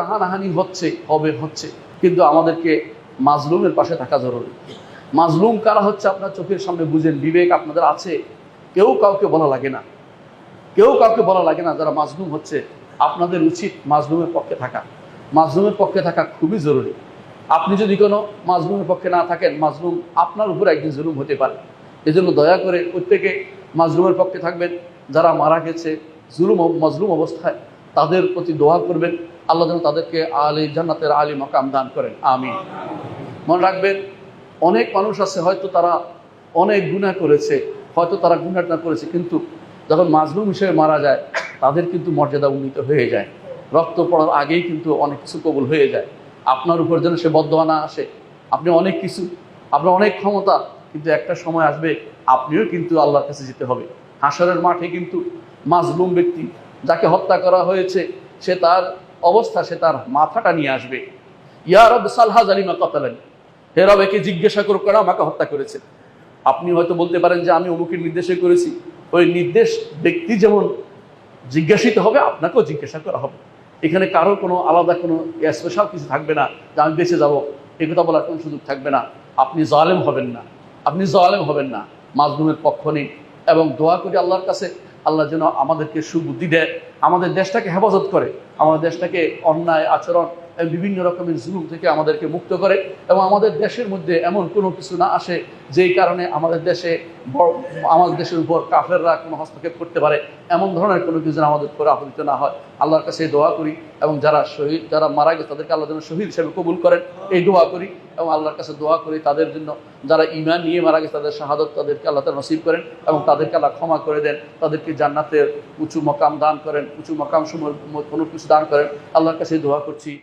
হানাহানি হচ্ছে, হবে, হচ্ছে। কিন্তু আমাদেরকে মাজলুমের পাশে থাকা জরুরি। মাজলুম কারা হচ্ছে আপনার চোখের সামনে বুঝেন, বিবেক আপনাদের আছে। কেউ কাউকে বলা লাগে না। কেউ কাউকে বলা লাগে না যারা মাজলুম হচ্ছে। আপনাদের উচিত মাজলুমের পক্ষে থাকা। মাজলুমের পক্ষে থাকা খুবই জরুরি। আপনি যদি কোনো মাজলুমের পক্ষে না থাকেন, মাজলুম আপনার উপর একদিন জুলুম হতে পারে। এজন্য দয়া করে প্রত্যেকে মাজলুমের পক্ষে থাকবেন। যারা মারা গেছে, জুলুম, মজলুম অবস্থায় তাদের প্রতি দোয়া করবেন। আল্লাহ যেন তাদেরকে আলী জান্নাতের আলী মকাম দান করেন আমি মনে রাখবেন, অনেক মানুষ আছে, হয়তো তারা অনেক গুণা করেছে, হয়তো তারা গুণাটা করেছে, কিন্তু যখন মাজলুম হিসেবে মারা যায়, তাদের কিন্তু মর্যাদা উন্নীত হয়ে যায়। রক্ত পড়ার আগেই কিন্তু অনেক কিছু কবুল হয়ে যায়। আপনার উপর যেন সে বদোয়া আসে, আপনি অনেক কিছু, আপনার অনেক ক্ষমতা, কিন্তু একটা সময় আসবে, আপনিও কিন্তু আল্লাহর কাছে যেতে হবে। হাসরের মাঠে কিন্তু মাজলুম ব্যক্তি যাকে হত্যা করা হয়েছে, সে তার অবস্থা সে তার মাথাটা নিয়ে আসবে। ইয়া রব, সালহা জালিমা কতালেন। হে রব, একে জিজ্ঞাসা করুক কেন আমাকে হত্যা করেছে? আপনি হয়তো বলতে পারেন যে আমি অমুকের নির্দেশে করেছি। ওই নির্দেশ ব্যক্তি যেমন জিজ্ঞাসিত হবে, আপনাকেও জিজ্ঞাসা করা হবে। এখানে কারও কোনো আলাদা কোনো স্পেশাল কিছু থাকবে না যে আমি বেঁচে যাব। এ কথা বলার কোনো সুযোগ থাকবে না। আপনি জালেম হবেন না। আপনি জালেম হবেন না। মাজলুমের পক্ষ নেই। এবং দোয়া করি আল্লাহর কাছে আল্লাহ যেন আমাদেরকে সুবুদ্ধি দেয় আমাদের দেশটাকে হেফাজত করে আমাদের দেশটাকে অন্যায় আচরণ বিভিন্ন রকমের জুলুম থেকে আমাদেরকে মুক্ত করে এবং আমাদের দেশের মধ্যে এমন কোনো কিছু না আসে যেই কারণে আমাদের দেশে আমাদের দেশের উপর কাফেররা কোনো হস্তক্ষেপ করতে পারে, এমন ধরনের কোনো কিছু আমাদের উপরে আপত্তিত না হয়। আল্লাহর কাছে দোয়া করি এবং যারা শহীদ, যারা মারা গেছে তাদেরকে আল্লাহ যেন শহীদ হিসেবে কবুল করেন, এই দোয়া করি এবং আল্লাহর কাছে দোয়া করি তাদের জন্য। যারা ইমান নিয়ে মারা গেছে তাদের শাহাদত তাদেরকে আল্লাহ তাআলা নসিব করেন এবং তাদেরকে আল্লাহ ক্ষমা করে দেন, তাদেরকে জান্নাতের উঁচু মকাম দান করেন, উঁচু মকাম সময় কোনো কিছু দান করেন। আল্লাহর কাছে দোয়া করছি।